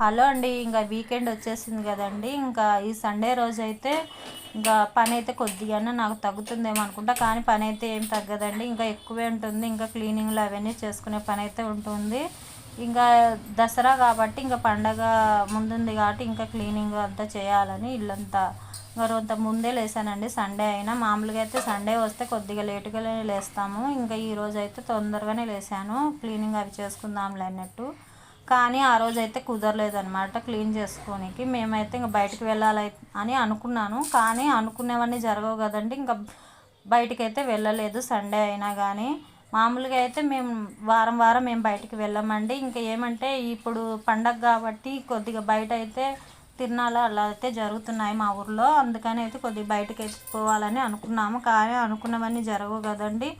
Hello అండి ఇంకా weekend వచ్చేసింది కదండి ఇంకా ఈ సండే రోజు అయితే ఇంకా పని అయితే కొద్దిగానే నాకు తగ్గుతుందేమో అనుకుంటా కానీ పని అయితే ఏం తగ్గదండి ఇంకా ఎక్కువే ఉంటుంది ఇంకా క్లీనింగ్లు అవన్నీ చేసుకునే పని అయితే ఉంటుంది. ఇంకా దసరా కాబట్టి ఇంకా పండగ ముందుంది కాబట్టి ఇంకా క్లీనింగ్ అంతా చేయాలని ఇల్లంతా. మరి అంత ముందే లేసానండి సండే అయినా. మామూలుగా అయితే సండే వస్తే కొద్దిగా లేటుగానే లేస్తాము ఇంకా ఈరోజు అయితే తొందరగానే లేసాను క్లీనింగ్ అవి చేసుకుందాంలే అన్నట్టు. కానీ ఆ రోజు అయితే కుదరలేదనమాట క్లీన్ చేసుకోనికి. మేమైతే ఇంకా బయటకు వెళ్ళాలి అని అనుకున్నాను. కానీ అనుకునేవన్నీ జరగవు కదండి. ఇంకా బయటికి అయితే వెళ్ళలేదు. సండే అయినా కానీ మామూలుగా అయితే మేము వారం వారం మేము బయటికి వెళ్ళామండి. ఇంకా ఏమంటే ఇప్పుడు పండగ కాబట్టి కొద్దిగా బయట అయితే తిరణాలు అలా అయితే జరుగుతున్నాయి మా ఊర్లో. అందుకని అయితే కొద్దిగా బయటకి అయితే పోవాలని అనుకున్నాము. కానీ అనుకున్నవన్నీ జరగవు కదండి.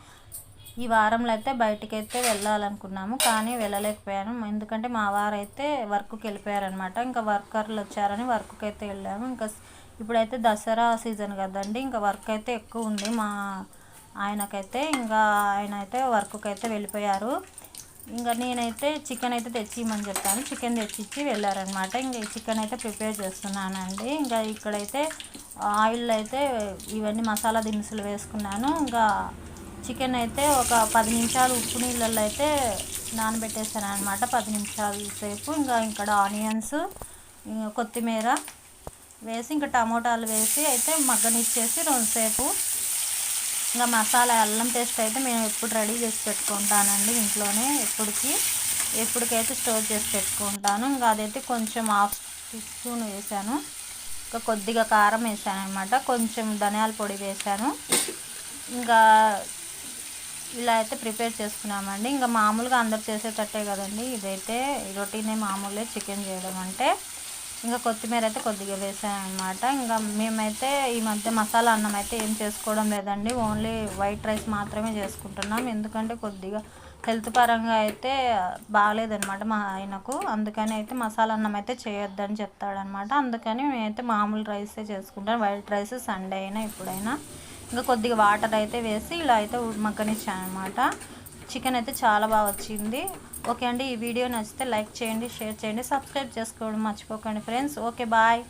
ఈ వారంలో అయితే బయటికి అయితే వెళ్ళాలనుకున్నాము కానీ వెళ్ళలేకపోయాను. ఎందుకంటే మా వారు అయితే వర్క్కి వెళ్ళిపోయారనమాట ఇంకా వర్కర్లు వచ్చారని వర్క్కి అయితే వెళ్ళాము. ఇంకా ఇప్పుడైతే దసరా సీజన్ కదండి ఇంకా వర్క్ అయితే ఎక్కువ ఉంది. మా ఆయనకైతే ఇంకా ఆయన అయితే వర్క్కి అయితే వెళ్ళిపోయారు. ఇంకా నేనైతే చికెన్ అయితే తెచ్చి చెప్పాను. చికెన్ తెచ్చిచ్చి వెళ్ళారనమాట ఇంకా ఈ చికెన్ అయితే ప్రిపేర్ చేస్తున్నానండి. ఇంకా ఇక్కడైతే ఆయిల్ అయితే ఇవన్నీ మసాలా దినుసులు వేసుకున్నాను. ఇంకా చికెన్ అయితే ఒక పది నిమిషాలు ఉప్పు నీళ్ళల్లో అయితే నానబెట్టేసాను అనమాట పది నిమిషాల సేపు. ఇంకా ఇక్కడ ఆనియన్స్ కొత్తిమీర వేసి ఇంకా టమోటాలు వేసి అయితే మగ్గనిచ్చేసి రెండుసేపు ఇంకా మసాలా అల్లం పేస్ట్ అయితే మేము ఎప్పుడు రెడీ చేసి పెట్టుకుంటానండి ఇంట్లోనే. ఎప్పటికి ఎప్పటికైతే స్టోర్ చేసి పెట్టుకుంటాను. ఇంకా అదైతే కొంచెం హాఫ్ స్పూన్ వేసాను ఇంకా కొద్దిగా కారం వేసాను అనమాట కొంచెం ధనియాల పొడి వేసాను ఇంకా ఇలా అయితే ప్రిపేర్ చేసుకున్నామండి. ఇంకా మామూలుగా అందరు చేసేటట్టే కదండి. ఇదైతే రొటీనే మామూలే చికెన్ చేయడం అంటే. ఇంకా కొత్తిమీర అయితే కొద్దిగా వేసామన్నమాట. ఇంకా మేమైతే ఈ మధ్య మసాలా అన్నం అయితే ఏం చేసుకోవడం లేదండి. ఓన్లీ వైట్ రైస్ మాత్రమే చేసుకుంటున్నాం. ఎందుకంటే కొద్దిగా హెల్త్ పరంగా అయితే బాగాలేదనమాట మా ఆయనకు. అందుకని అయితే మసాలా అన్నం అయితే చేయొద్దని చెప్తాడనమాట అందుకని మేమైతే మామూలు రైసే చేసుకుంటాం. వైట్ రైస్ సండే అయినా ఎప్పుడైనా. ఇంకా కొద్దిగా వాటర్ అయితే వేసి ఇలా అయితే మగ్గనిచ్చాను అనమాట చికెన్ అయితే చాలా బాగా వచ్చింది. ఓకే అండి ఈ వీడియో నచ్చితే లైక్ చేయండి షేర్ చేయండి సబ్స్క్రైబ్ చేసుకోవడం మర్చిపోకండి ఫ్రెండ్స్. Okay bye.